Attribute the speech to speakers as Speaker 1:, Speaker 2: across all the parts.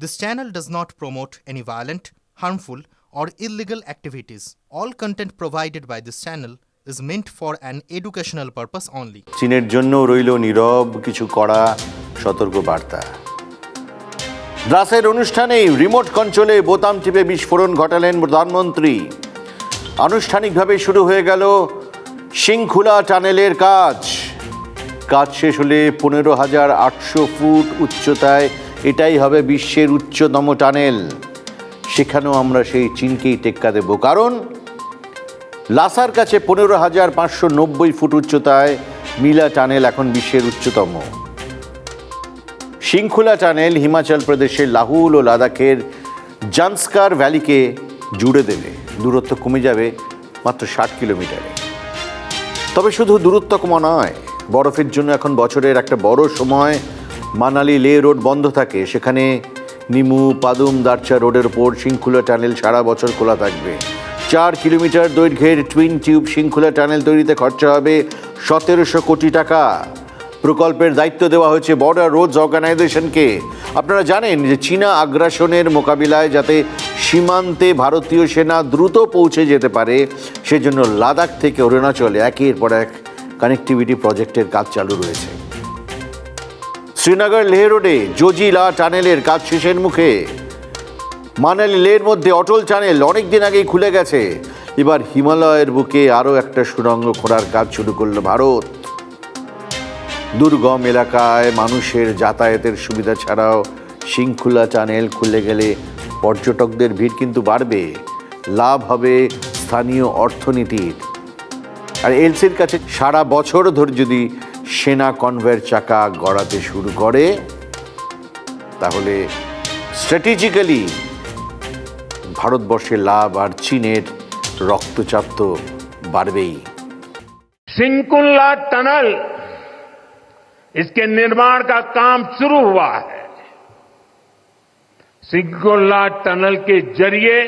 Speaker 1: This channel does not promote any violent, harmful, or illegal activities. All content provided by this channel is meant for an educational purpose only.
Speaker 2: চীনের জন্য রইল নীরব কিছু কড়া সতর্ক বার্তা দ্রাসের অনুষ্ঠানেই রিমোট কন্ট্রোলে বোতাম টিপে বিস্ফোরণ ঘটালেন প্রধানমন্ত্রী আনুষ্ঠানিকভাবে শুরু হয়ে গেল সিংখুলা টানেলের কাজ কাজ শেষ হলে পনেরো হাজার আটশো ফুট উচ্চতায় এটাই হবে বিশ্বের উচ্চতম টানেল। সেখানেও আমরা সেই চীনকেই টেক্কা দেব। কারণ লাসার কাছে পনেরো হাজার পাঁচশো নব্বই ফুট উচ্চতায় মিলা টানেল এখন বিশ্বের উচ্চতম। শৃঙ্খলা টানেল হিমাচল প্রদেশের লাহুল ও লাদাখের জান্সকার ভ্যালিকে জুড়ে দেবে। দূরত্ব কমে যাবে মাত্র ষাট কিলোমিটারে। তবে শুধু দূরত্ব কমা নয়, বরফের জন্য এখন বছরের একটা বড় সময় মানালি লে রোড বন্ধ থাকে। সেখানে নিমু পাদুম দারচা রোডের ওপর শৃঙ্খলা টানেল সারা বছর খোলা থাকবে। চার কিলোমিটার দৈর্ঘ্যের টুইন টিউব শৃঙ্খলা টানেল তৈরিতে খরচা হবে সতেরোশো কোটি টাকা। প্রকল্পের দায়িত্ব দেওয়া হয়েছে বর্ডার রোডস অর্গানাইজেশনকে। আপনারা জানেন যে চীনা আগ্রাসনের মোকাবিলায় যাতে সীমান্তে ভারতীয় সেনা দ্রুত পৌঁছে যেতে পারে, সেজন্য লাদাখ থেকে অরুণাচলে একের পর এক কানেক্টিভিটি প্রজেক্টের কাজ চালু রয়েছে। শ্রীনগর লেহ রোডে জোজিলা টানেলের কাজ শেষের মুখে। মানালি লের মধ্যে অটল টানেল অনেক দিন আগেই খুলে গেছে। এবার হিমালয়ের বুকে আরও একটা সুড়ঙ্গ খোঁড়ার কাজ শুরু করল ভারত। দুর্গম এলাকায় মানুষের যাতায়াতের সুবিধা ছাড়াও শৃঙ্খলা টানেল খুলে গেলে পর্যটকদের ভিড় কিন্তু বাড়বে। লাভ হবে স্থানীয় অর্থনীতির। আর এলসির কাছে সারা বছর ধরে যদি সেনা কনভের চাকা গড়াতে শুরু করে তাহলে স্ট্র্যাটেজিক্যালি ভারতবর্ষের লাভ আর চীনের রক্তচাপ তো বাড়বেই
Speaker 3: सिंकुल्ला टनल इसके निर्माण का काम शुरू हुआ है सिंकुल्ला टनल के जरिए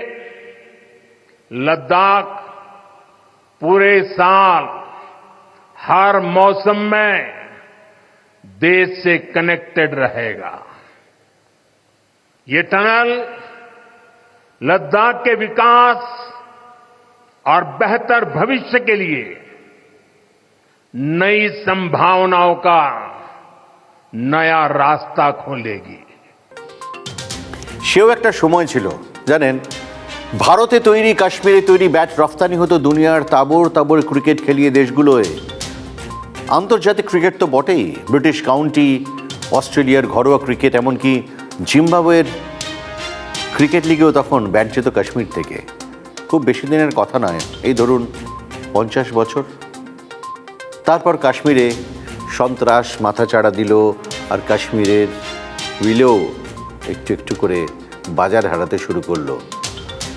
Speaker 3: लद्दाख पूरे साल हर मौसम में देश से कनेक्टेड रहेगा ये टनल लद्दाख के विकास और बेहतर भविष्य के लिए नई संभावनाओं का नया रास्ता खोलेगी
Speaker 2: সেও একটা সময় ছিল জানেন ভারতে তৈরি কাশ্মীরে তৈরি ব্যাট রফতানি হতো দুনিয়ার তাবর তাবর ক্রিকেট খেলিয়ে দেশগুলোয় আন্তর্জাতিক ক্রিকেট তো বটেই। ব্রিটিশ কাউন্টি, অস্ট্রেলিয়ার ঘরোয়া ক্রিকেট, এমনকি জিম্বাবুয়ের ক্রিকেট লিগেও তখন ব্যাট কাশ্মীর থেকে। খুব বেশি দিনের কথা নয়। এই ধরুন পঞ্চাশ বছর। তারপর কাশ্মীরে সন্ত্রাস, মাথাচাড়া দিল আর কাশ্মীরের উইলেও একটু একটু করে বাজার হারাতে শুরু করল।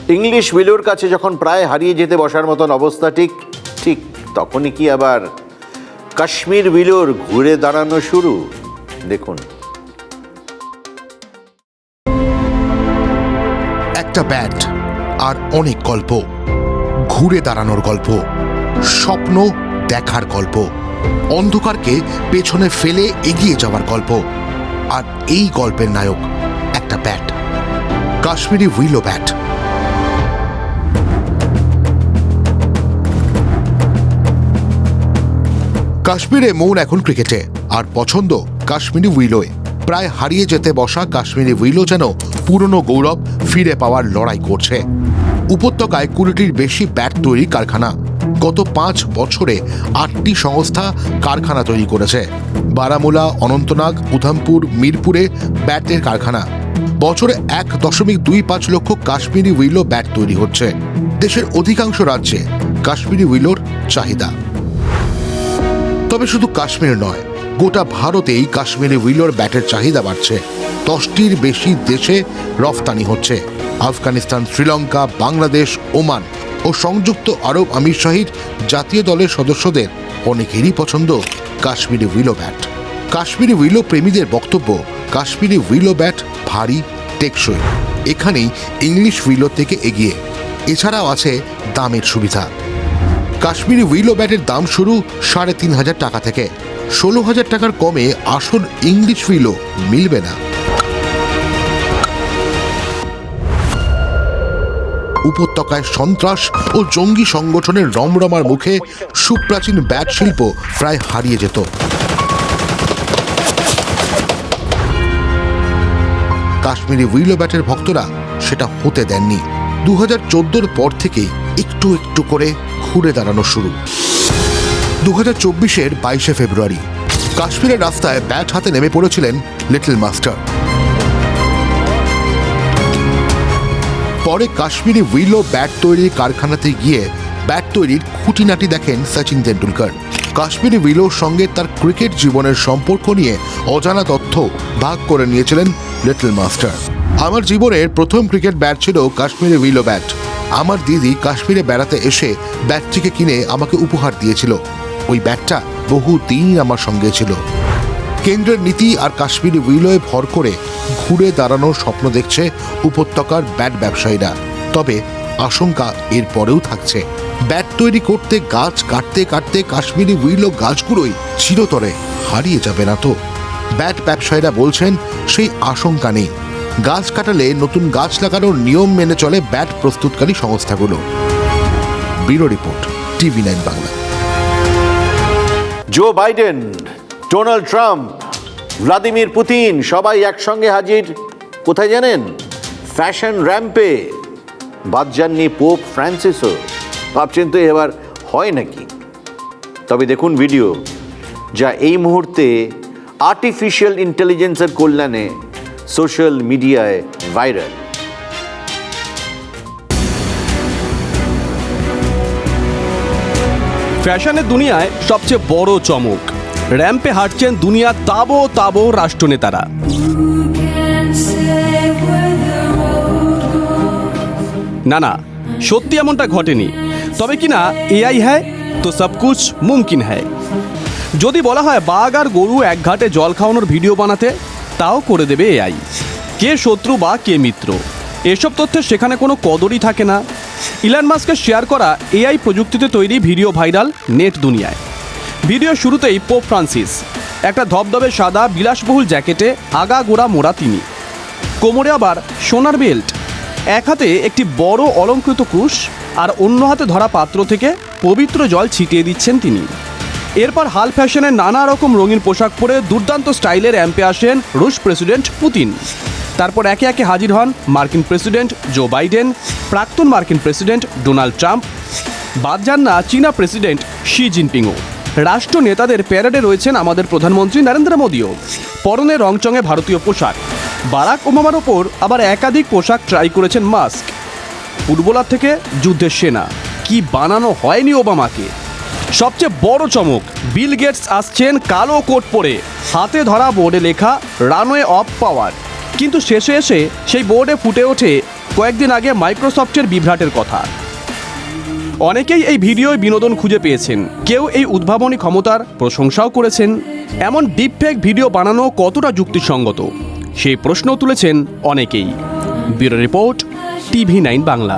Speaker 2: ইংলিশ উইলোর কাছে যখন প্রায় হারিয়ে যেতে বসার মতন অবস্থা ঠিক ঠিক তখনই কি আবার কাশ্মীর উইলোর ঘুরে দাঁড়ানো শুরু। দেখুন।
Speaker 4: একটা ব্যাট আর অনেক গল্প। ঘুরে দাঁড়ানোর গল্প, স্বপ্ন দেখার গল্প, অন্ধকারকে পেছনে ফেলে এগিয়ে যাওয়ার গল্প, আর এই গল্পের নায়ক একটা ব্যাট কাশ্মীরি উইলো ব্যাট কাশ্মীরে মৌন এখন ক্রিকেটে। আর পছন্দ কাশ্মীরি উইলোয়। প্রায় হারিয়ে যেতে বসা কাশ্মীরি উইলো যেন পুরনো গৌরব ফিরে পাওয়ার লড়াই করছে। উপত্যকায় কুড়িটির বেশি ব্যাট তৈরি কারখানা। গত পাঁচ বছরে আটটি সংস্থা কারখানা তৈরি করেছে। বারামুলা, অনন্তনাগ, উধামপুর, মিরপুরে ব্যাটের কারখানা। বছরে এক দশমিক দুই পাঁচ লক্ষ কাশ্মীরি উইলো ব্যাট তৈরি হচ্ছে। দেশের অধিকাংশ রাজ্যে কাশ্মীরি উইলোর চাহিদা। তবে শুধু কাশ্মীর নয়, গোটা ভারতেই কাশ্মীরি উইলোর ব্যাটের চাহিদা বাড়ছে। দশটির বেশি দেশে রফতানি হচ্ছে। আফগানিস্তান, শ্রীলঙ্কা, বাংলাদেশ, ওমান ও সংযুক্ত আরব আমির শাহির জাতীয় দলের সদস্যদের অনেকেরই পছন্দ Kashmiri willow bat. Kashmiri willow প্রেমীদের বক্তব্য, কাশ্মীরি উইলো ব্যাট ভারী, টেকসই। এখানেই ইংলিশ উইলো থেকে এগিয়ে। এছাড়াও আছে দামের সুবিধা। কাশ্মীরি উইলো ব্যাটের দাম শুরু সাড়ে তিন হাজার টাকা থেকে। ষোলো হাজার টাকার কমে আসল ইংলিশ উইলো মিলবে না। উপত্যকায় সন্ত্রাস ও জঙ্গি সংগঠনের রমরমার মুখে সুপ্রাচীন ব্যাট শিল্প প্রায় হারিয়ে যেত। কাশ্মীরি উইলো ব্যাটের ভক্তরা সেটা হতে দেননি। দু হাজার পর থেকেই একটু একটু করে ঘুরে দাঁড়ানো শুরু। দু হাজার চব্বিশের বাইশে ফেব্রুয়ারি, কাশ্মীরের রাস্তায় ব্যাট হাতে নেমে পড়েছিলেন লিটল মাস্টার। পরে কাশ্মীরি উইলো ব্যাট তৈরির কারখানাতে গিয়ে ব্যাট তৈরির খুঁটিনাটি দেখেন সচিন তেন্ডুলকর। কাশ্মীরি উইলোর সঙ্গে তার ক্রিকেট জীবনের সম্পর্ক নিয়ে অজানা তথ্য ভাগ করে নিয়েছিলেন লিটল মাস্টার। আমার জীবনের প্রথম ক্রিকেট ব্যাট ছিল কাশ্মীরি উইলো ব্যাট। আমার দিদি কাশ্মীরে বেড়াতে এসে ব্যাটটিকে কিনে আমাকে উপহার দিয়েছিল। ওই ব্যাটটা বহু দিন আমার সঙ্গে ছিল। কেন্দ্রের নীতি আর কাশ্মীরি উইলোয় ভর করে ঘুরে দাঁড়ানোর স্বপ্ন দেখছে উপত্যকার ব্যাট ব্যবসায়ীরা। তবে আশঙ্কা এর পরেও থাকছে। ব্যাট তৈরি করতে, গাছ কাটতে কাটতে কাশ্মীরি উইলো গাছগুলোই চিরতরে হারিয়ে যাবে না তো। ব্যাট ব্যবসায়ীরা বলছেন, সেই আশঙ্কা নেই। গাছ কাটালে নতুন গাছ লাগানোর নিয়ম মেনে চলে ব্যাট প্রস্তুতকারী সংস্থাগুলো। Bureau report, TV nine Bangla.
Speaker 2: Joe Biden, Donald Trump, Vladimir Putin, সবাই একসঙ্গে হাজির। কোথায় জানেন? ফ্যাশন র্যাম্পে। বাদ যাননি পোপ ফ্রান্সিসও। ভাবছেন তো এবার হয় নাকি? তবে দেখুন ভিডিও, যা এই মুহূর্তে আর্টিফিশিয়াল ইন্টেলিজেন্সের কল্যাণে সোশ্যাল মিডিয়ায় ভাইরাল।
Speaker 5: ফ্যাশনের দুনিয়ায় সবচেয়ে বড় চমক। র্যাম্পে হাঁটছেন দুনিয়ার তাবো তাবো রাষ্ট্রনেতারা। না না, সত্যি এমনটা ঘটেনি। তবে কি না, এআই হ্যায়? তো সব কুছ মুমকিন হ্যায়। যদি বলা হয় বাঘ আর গরু এক ঘাটে জল খাওয়ানোর ভিডিও বানাতে তাও করে দেবে এআই কে শত্রু বা কে মিত্র? এসব তথ্যের সেখানে কোনো কদরই থাকে না। ইলান মাস্কের শেয়ার করা এআই প্রযুক্তিতে তৈরি ভিডিও ভাইরাল নেট দুনিয়ায়। ভিডিও শুরুতেই পোপ ফ্রান্সিস, একটা ধবধবে সাদা বিলাসবহুল জ্যাকেটে আগা গোড়া মোড়া তিনি। কোমরে আবার সোনার বেল্ট, এক হাতে একটি বড় অলঙ্কৃত ক্রুশ আর অন্য হাতে ধরা পাত্র থেকে পবিত্র জল ছিটিয়ে দিচ্ছেন তিনি। এরপর হাল ফ্যাশনের নানা রকম রঙিন পোশাক পরে দুর্দান্ত স্টাইলের অ্যাম্পে আসেন রুশ প্রেসিডেন্ট পুতিন। তারপর একে একে হাজির হন মার্কিন প্রেসিডেন্ট জো বাইডেন, প্রাক্তন মার্কিন প্রেসিডেন্ট ডোনাল্ড ট্রাম্প। বাদ যান না চীনা প্রেসিডেন্ট শি জিনপিংও। রাষ্ট্র নেতাদের প্যারেডে রয়েছেন আমাদের প্রধানমন্ত্রী নরেন্দ্র মোদীও। পরনে রংচঙে ভারতীয় পোশাক। বারাক ওবামার ওপর আবার একাধিক পোশাক ট্রাই করেছেন মাস্ক। ফুটবলার থেকে যুদ্ধের সেনা। কি বানানো হয়নি ওবামাকে? সবচেয়ে বড় চমক, বিল গেটস আসছেন কালো কোট পরে। হাতে ধরা বোর্ডে লেখা, রানওয়ে অফ পাওয়ার। কিন্তু শেষে এসে সেই বোর্ডে ফুটে ওঠে কয়েকদিন আগে মাইক্রোসফটের বিভ্রাটের কথা। অনেকেই এই ভিডিওয় বিনোদন খুঁজে পেয়েছেন। কেউ এই উদ্ভাবনী ক্ষমতার প্রশংসাও করেছেন। এমন ডিপফেক ভিডিও বানানো কতটা যুক্তিসঙ্গত সেই প্রশ্ন তুলেছেন অনেকেই। Bureau report, TV nine Bangla.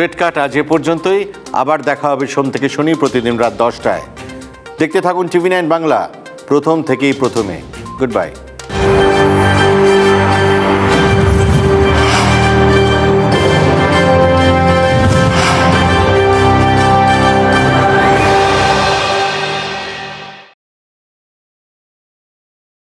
Speaker 2: Straight cut আজ এ পর্যন্তই। আবার দেখা হবে সোম থেকে শনি প্রতিদিন রাত দশটায়। দেখতে থাকুন টিভি নাইন বাংলা। প্রথম থেকেই প্রথমে। Good bye